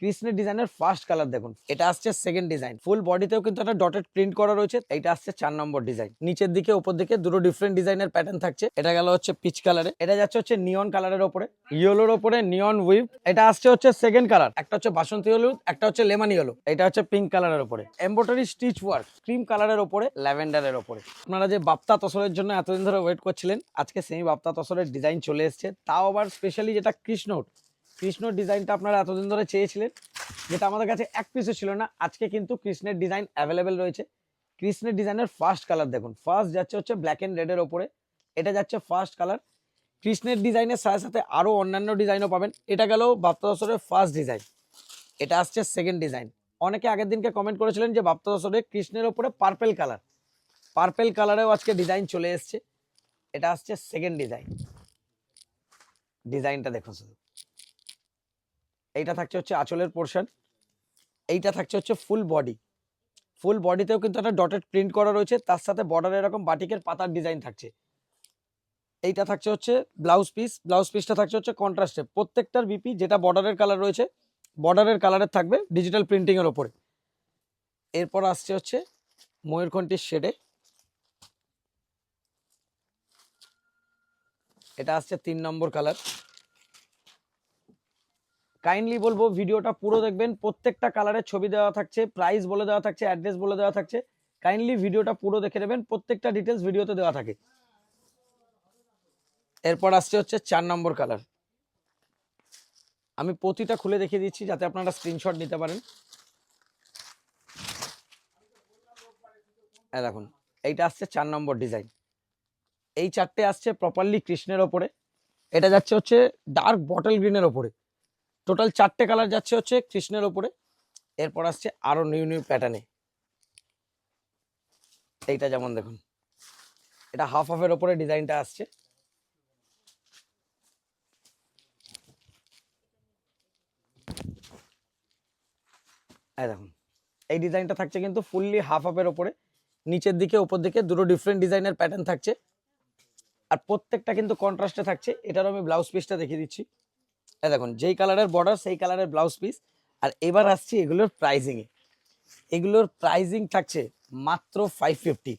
কৃষ্ণের ডিজাইনের first colour দেখুন। এটা আসছে সেকেন্ড ডিজাইন ফুল বডিতেও কিন্তু একটা ডটেড প্রিন্ট করা রয়েছে এটা আসছে চার নম্বর ডিজাইন নিচের দিকে, উপর দিকে দুটো ডিফারেন্ট ডিজাইনের প্যাটার্ন থাকছে। এটা গেল হচ্ছে পিচ কালারে এটা যাচ্ছে হচ্ছে নিয়ন কালারের ওপরে। ইয়েলোর ওপরে নিয়ন উইভ এটা আসছে হচ্ছে সেকেন্ড কালার একটা হচ্ছে বাসন্তী হলুদ, একটা হচ্ছে লেমন ইয়েলো এটা হচ্ছে পিঙ্ক কালারের ওপরে। এমব্রয়ডারি স্টিচ ওয়ার্ক ক্রিম কালারের ওপরে ল্যাভেন্ডারের ওপরে। আপনারা যে বাপ্তা তসরের জন্য এতদিন ধরে ওয়েট করছিলেন, আজকে সেই বাপ্তা তসরের ডিজাইন চলে এসেছে। তাও আবার স্পেশালি যেটা কৃষ্ণর কৃষ্ণর ডিজাইনটা আপনারা এতদিন ধরে চেয়েছিলেন, যেটা আমাদের কাছে এক পিসও ছিল না। আজকে কিন্তু কৃষ্ণের ডিজাইন অ্যাভেলেবেল রয়েছে। কৃষ্ণের ডিজাইনের ফার্স্ট কালার দেখুন। ফার্স্ট যাচ্ছে হচ্ছে ব্ল্যাক অ্যান্ড রেডের ওপরে। এটা যাচ্ছে ফার্স্ট কালার কৃষ্ণের ডিজাইনের সাথে সাথে আরও অন্যান্য ডিজাইনও পাবেন। এটা গেল বাপ্তা দশরের ফার্স্ট ডিজাইন এটা আসছে সেকেন্ড ডিজাইন অনেকে আগের দিনকে কমেন্ট করেছিলেন যে বাপ্তা কৃষ্ণের ওপরে পার্পেল কালার পার্পেল কালারেও আজকে ডিজাইন চলে এসছে। এটা আসছে সেকেন্ড ডিজাইন ডিজাইনটা দেখুন শুধু। এইটা থাকছে হচ্ছে আঁচলের পোর্শন এইটা থাকছে হচ্ছে ফুল বডি ফুল বডিতেও কিন্তু একটা ডটেড প্রিন্ট করা রয়েছে, তার সাথে বর্ডারে এরকম বাটিকের পাতার ডিজাইন থাকছে। এইটা থাকছে হচ্ছে ব্লাউজ পিস ব্লাউজ পিসটা থাকছে হচ্ছে কন্ট্রাস্টে প্রত্যেকটার বিপি যেটা বর্ডারের কালার রয়েছে বর্ডারের কালারের থাকবে ডিজিটাল প্রিন্টিং এর ওপরে। এরপর আসছে হচ্ছে ময়ূরকণ্ঠীর শেডে এটা আসছে তিন নম্বর কালার কাইন্ডলি বলব, ভিডিওটা পুরো দেখবেন। প্রত্যেকটা কালারের ছবি দেওয়া থাকছে প্রাইস বলে দেওয়া থাকছে অ্যাড্রেস বলে দেওয়া থাকছে। কাইন্ডলি ভিডিওটা পুরো দেখে নেবেন, প্রত্যেকটা ডিটেলস ভিডিওতে দেওয়া থাকে। এরপর আসছে হচ্ছে চার নম্বর কালার আমি প্রতিটা খুলে দেখিয়ে দিচ্ছি, যাতে আপনারা স্ক্রিনশট নিতে পারেন। এই দেখুন, এইটা আসছে চার নম্বর ডিজাইন এই চারটে আসছে প্রপারলি কৃষ্ণের ওপরে। এটা যাচ্ছে হচ্ছে ডার্ক বটল গ্রিনের ওপরে। টোটাল চারটে কালার যাচ্ছে হচ্ছে কৃষ্ণের ওপরে। এরপর আসছে আরও নিউ নিউ প্যাটার্নে এইটা যেমন দেখুন। এটা হাফ হাফের ওপরে ডিজাইনটা আসছে। দেখুন। এই ডিজাইনটা থাকছে কিন্তু ফুললি হাফ হাফের ওপরে। নিচের দিকে, উপর দিকে দুটো ডিফারেন্ট ডিজাইনের প্যাটার্ন থাকছে। আর প্রত্যেকটা কিন্তু কন্ট্রাস্টে থাকছে। এটারও আমি ব্লাউজ পিসটা দেখিয়ে দিচ্ছি। এই দেখুন, যেই কালারের বর্ডার সেই কালারের ব্লাউজ পিস আর এবার আসছি এগুলোর প্রাইজিংয়ে এগুলোর প্রাইজিং থাকছে মাত্র ফাইভ ফিফটি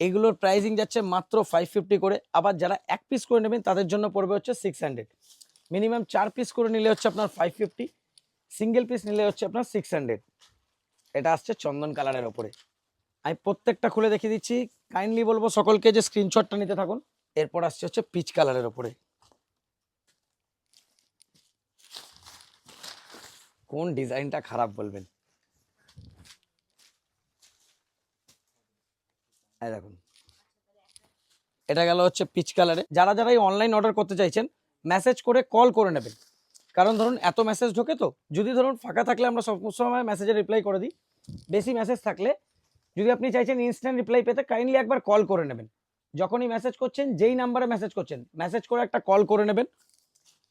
এগুলোর প্রাইজিং যাচ্ছে মাত্র ফাইভ ফিফটি করে। আবার যারা এক পিস করে নেবেন, তাদের জন্য পড়বে হচ্ছে সিক্স হান্ড্রেড মিনিমাম চার পিস করে নিলে হচ্ছে আপনার ফাইভ ফিফটি সিঙ্গেল পিস নিলে হচ্ছে আপনার সিক্স হান্ড্রেড এটা আসছে চন্দন কালারের ওপরে। আমি প্রত্যেকটা খুলে দেখিয়ে দিচ্ছি। কাইন্ডলি বলব সকলকে যে স্ক্রিনশটটা নিতে থাকুন। এরপর আসছে হচ্ছে পিচ কালারের ওপরে। কোন ডিজাইনটা খারাপ বলবেন? দেখুন। এটা গেল হচ্ছে পিচ কালারে। যারা যারা এই অনলাইন অর্ডার করতে চাইছেন মেসেজ করে কল করে নেবেন। কারণ ধরুন, এত মেসেজ ঢোকে তো, যদি ধরুন ফাঁকা থাকলে আমরা সব সময় মেসেজে রিপ্লাই করে দিই। বেশি মেসেজ থাকলে, যদি আপনি চাইছেন ইনস্ট্যান্ট রিপ্লাই পেতে কাইন্ডলি একবার কল করে নেবেন। যখনই মেসেজ করছেন, যেই নাম্বারে মেসেজ করছেন মেসেজ করে একটা কল করে নেবেন।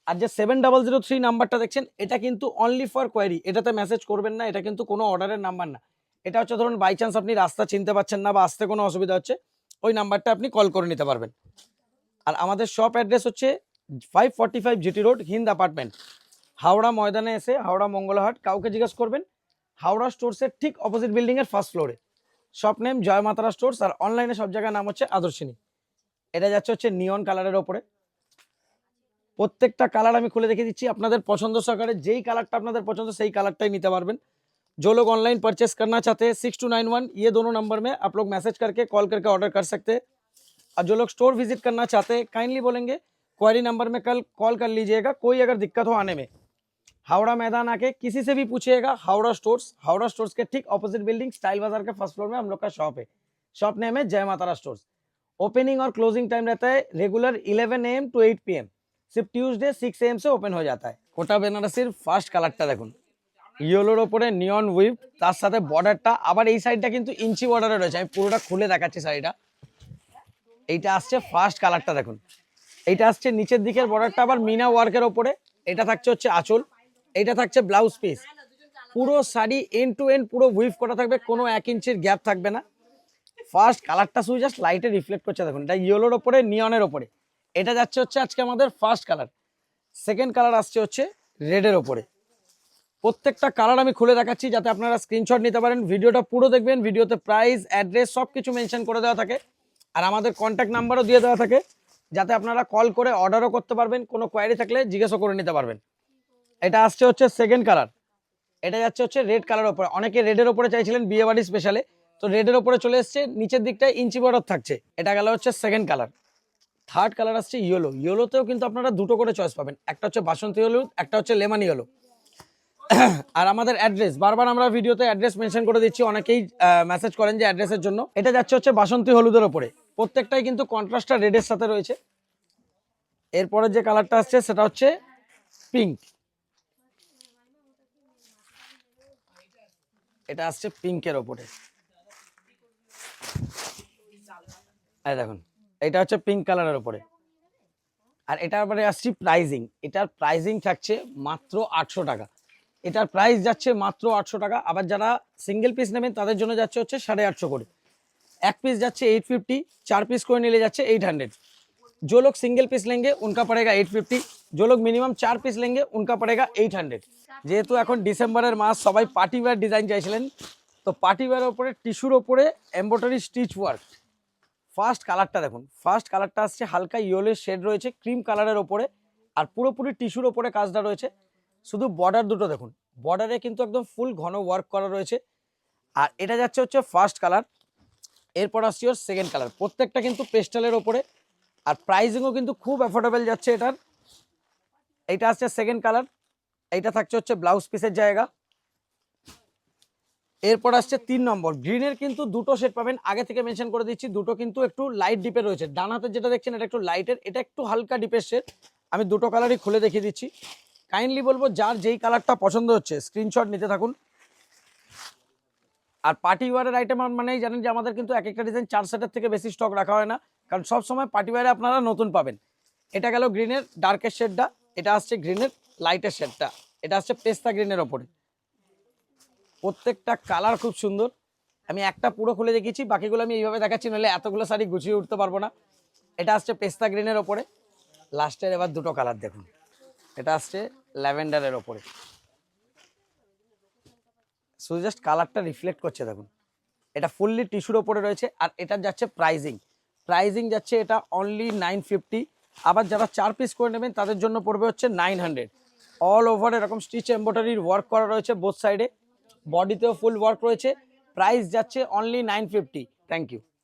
আর যে সেভেন ডাবল জিরো থ্রি নাম্বারটা দেখছেন, এটা কিন্তু অনলি ফর কোয়ারি এটাতে মেসেজ করবেন না, এটা কিন্তু কোনো অর্ডারের নাম্বার না। এটা হচ্ছে ধরুন বাই চান্স আপনি রাস্তা চিনতে পারছেন না বা আসতে কোনো অসুবিধা হচ্ছে, ওই নাম্বারটা আপনি কল করে নিতে পারবেন। আর আমাদের শপ অ্যাড্রেস হচ্ছে five forty five GT road Hind apartment Howrah ময়দানে এসে, হাওড়া মঙ্গলহাট, কাউকে জিজ্ঞেস করবেন, হাওড়া স্টোর্সের ঠিক অপোজিট বিল্ডিংয়ের ফার্স্ট ফ্লোরে শপ নেম জয় মাতারা স্টোর্স আর অনলাইনে সব জায়গার নাম হচ্ছে আদর্শিনী। এটা যাচ্ছে হচ্ছে নিয়ন কালারের ওপরে। প্রত্যেকটা কালার আমি খুলে দেখে দিচ্ছি আপনাদের পছন্দ সহকারে যেই কালারটা আপনাদের পছন্দ সেই কালারটাই নিতে পারবেন जो लोग ऑनलाइन परचेस करना चाहते हैं सिक्स टू नाइन वन ये दोनों नंबर में आप लोग मैसेज करके कॉल करके ऑर्डर कर सकते हैं और जो लोग स्टोर विजिट करना चाहते हैं काइंडली बोलेंगे क्वारी नंबर में कल कॉल कर लीजिएगा कोई अगर दिक्कत हो आने में हावड़ा मैदान आके किसी से भी पूछिएगा हावड़ा स्टोर्स हावड़ा स्टोर्स के ठीक ऑपोजिट बिल्डिंग स्टाइल बाजार के फर्स्ट फ्लोर में हम लोग का शॉप है शॉप नेम है जय मातारा स्टोर्स ओपनिंग और क्लोजिंग टाइम रहता है रेगुलर 11 एम टू 8 पीएम सिर्फ ट्यूसडे 6 एम से ओपन हो जाता है কোটা বেনারসির ফার্স্ট কালারটা দেখুন ইয়েলোর ওপরে নিয়ন উইভ তার সাথে বর্ডারটা আবার এই সাইডটা কিন্তু ইঞ্চি বর্ডারে রয়েছে আমি পুরোটা খুলে দেখাচ্ছি শাড়িটা এইটা আসছে ফার্স্ট কালারটা দেখুন এইটা আসছে নিচের দিকের বর্ডারটা আবার মিনা ওয়ার্কের ওপরে এটা থাকছে হচ্ছে আঁচল এইটা থাকছে ব্লাউজ পিস পুরো শাড়ি এন্ড টু এন্ড পুরো উইভ করা থাকবে কোনো এক ইঞ্চির গ্যাপ থাকবে না ফার্স্ট কালারটা শুধু জাস্ট লাইটে রিফ্লেক্ট করছে দেখুন এটা ইয়েলোর ওপরে নিয়নের ওপরে এটা যাচ্ছে হচ্ছে আজকে আমাদের ফার্স্ট কালার সেকেন্ড কালার আসছে হচ্ছে রেডের ওপরে প্রত্যেকটা কালার আমি খুলে দেখাচ্ছি যাতে আপনারা স্ক্রিনশট নিতে পারেন। ভিডিওটা পুরো দেখবেন, ভিডিওতে প্রাইস অ্যাড্রেস সব কিছু মেনশন করে দেওয়া থাকে। আর আমাদের কন্ট্যাক্ট নাম্বারও দিয়ে দেওয়া থাকে, যাতে আপনারা কল করে অর্ডারও করতে পারবেন। কোনো কোয়ারি থাকলে জিজ্ঞাসা করে নিতে পারবেন। এটা আসছে হচ্ছে সেকেন্ড কালার এটা যাচ্ছে হচ্ছে রেড কালার ওপরে অনেকে রেডের ওপরে চাইছিলেন বিয়ে বাড়ি স্পেশালে তো রেডের ওপরে চলে এসছে, নিচের দিকটায় ইঞ্চি বর্ডার থাকছে। এটা গেল হচ্ছে সেকেন্ড কালার থার্ড কালার আসছে ইয়েলো ইয়েলোতেও কিন্তু আপনারা দুটো করে চয়েস পাবেন। একটা হচ্ছে বাসন্তী হলুদ, একটা হচ্ছে লেমন ইয়েলো আর আমাদের অ্যাড্রেস বারবার আমরা ভিডিওতে অ্যাড্রেস মেনশন করে দিচ্ছি, অনেকেই মেসেজ করেন যে অ্যাড্রেসের জন্য। এটা যাচ্ছে হচ্ছে বাসন্তী হলুদের ওপরে প্রত্যেকটাই কিন্তু কন্ট্রাস্টটা রেডের সাথে রয়েছে। এরপরে যে কালারটা আসছে, সেটা হচ্ছে পিঙ্ক এটা আসছে পিঙ্কের ওপরে দেখুন। এটা হচ্ছে পিঙ্ক কালারের উপরে। আর এটার পরে আসছি প্রাইজিং এটার প্রাইজিং থাকছে মাত্র আটশো টাকা। এটার প্রাইস যাচ্ছে মাত্র আটশো টাকা। আবার যারা সিঙ্গেল পিস নেবেন, তাদের জন্য যাচ্ছে হচ্ছে সাড়ে আটশো করে। এক পিস যাচ্ছে এইট ফিফটি চার পিস করে নিলে যাচ্ছে এইট হান্ড্রেড যে লোক সিঙ্গেল পিস লেঙ্গে উনকা পড়েগা এইট ফিফটি যে লোক মিনিমাম চার পিস লেঙ্গে উনকা পড়েগা এইট হান্ড্রেড যেহেতু এখন ডিসেম্বরের মাস, সবাই পার্টিওয়্যার ডিজাইন চাইছিলেন, তো পার্টিওয়্যারের ওপরে টিস্যুর ওপরে এম্ব্রয়ডারি স্টিচ ওয়ার্ক ফার্স্ট কালারটা দেখুন। ফার্স্ট কালারটা আসছে, হালকা ইয়েলো শেড রয়েছে ক্রিম কালারের ওপরে, আর পুরোপুরি টিস্যুর ওপরে কাজটা রয়েছে। শুধু বর্ডার দুটো দেখুন। বর্ডারে কিন্তু একদম ফুল ঘন ওয়ার্ক করা রয়েছে। আর এটা যাচ্ছে হচ্ছে ফার্স্ট কালার এরপর আসছে ওর সেকেন্ড কালার প্রত্যেকটা কিন্তু পেস্টালের ওপরে, আর প্রাইজিংও কিন্তু খুব অ্যাফোর্ডেবল যাচ্ছে এটার। এইটা আসছে সেকেন্ড কালার এইটা থাকছে হচ্ছে ব্লাউজ পিসের জায়গা। এরপর আসছে তিন নম্বর। গ্রিনের কিন্তু দুটো সেট পাবেন। আগে থেকে মেনশন করে দিচ্ছি, দুটো কিন্তু একটু লাইট ডিপে রয়েছে। ডান হাতে যেটা দেখছেন, এটা একটু লাইটের এটা একটু হালকা ডিপের সেট আমি দুটো কালারই খুলে দেখিয়ে দিচ্ছি। কাইন্ডলি বলব, যার যেই কালারটা পছন্দ হচ্ছে স্ক্রিনশট নিতে থাকুন। আর পার্টি ওয়ারের আইটেম মানেই জানেন যে আমাদের কিন্তু এক একটা ডিজাইন চার সেটের থেকে বেশি স্টক রাখা হয় না। কারণ সব সময় পার্টি ওয়ারে আপনারা নতুন পাবেন। এটা গেল গ্রিনের ডার্কের শেডটা এটা আসছে গ্রিনের লাইটের শেডটা এটা আসছে পেস্তা গ্রিনের ওপরে। প্রত্যেকটা কালার খুব সুন্দর। আমি একটা পুরো খুলে দেখেছি বাকিগুলো আমি এইভাবে দেখাচ্ছি, নাহলে এতগুলো শাড়ি গুছিয়ে উঠতে পারব না। এটা আসছে পেস্তা গ্রিনের ওপরে। লাস্টের এবার দুটো কালার দেখুন। এটা আসছে ল্যাভেন্ডারের ওপরে। শুধু জাস্ট কালারটা রিফ্লেক্ট করছে, দেখুন। এটা ফুললি টিস্যুর ওপরে রয়েছে, আর এটা যাচ্ছে প্রাইজিং প্রাইজিং যাচ্ছে এটা অনলি নাইন ফিফটি আবার যারা চার পিস করে নেবেন, তাদের জন্য পড়বে হচ্ছে নাইন হান্ড্রেড অল ওভার এরকম স্টিচ এম্ব্রয়ডারির ওয়ার্ক করা রয়েছে বোথ সাইডে বডিতেও ফুল ওয়ার্ক রয়েছে। প্রাইস যাচ্ছে only nine fifty thank you